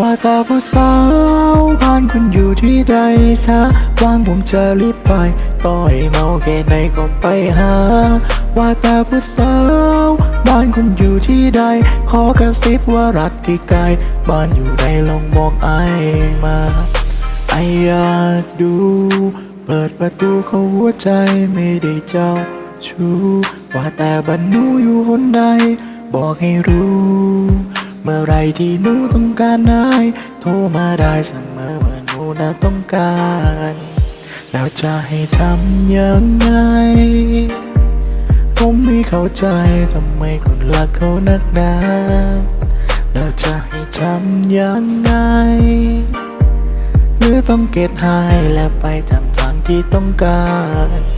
ว่าแต่ผู้สาวบ้านคุณอยู่ที่ใดซะว่างผมจะรีบไป ต่อให้เมาแค่ไหนก็ไปหา ว่าแต่ผู้สาวบ้านคุณอยู่ที่ใด ขอกระซิบว่ารักที่ไกล บ้านอยู่ไหนลองบอกไอมาไออยากดู เปิดประตูเข้าหัวใจไม่ได้เจ้าชู้ว่าแต่บันหนูอยู่หนใด บอกให้รู้ เมื่อไรที่หนูต้องการนายโทรมาได้เสมอเมื่อหนูน่ะต้องการ แล้วจะให้ทำยังไง ผมไม่เข้าใจทำไมคุณรักเขานักหนาแล้วจะให้ทำยังไง หรือต้องเก็ตให้และไปทำตามที่ต้องการ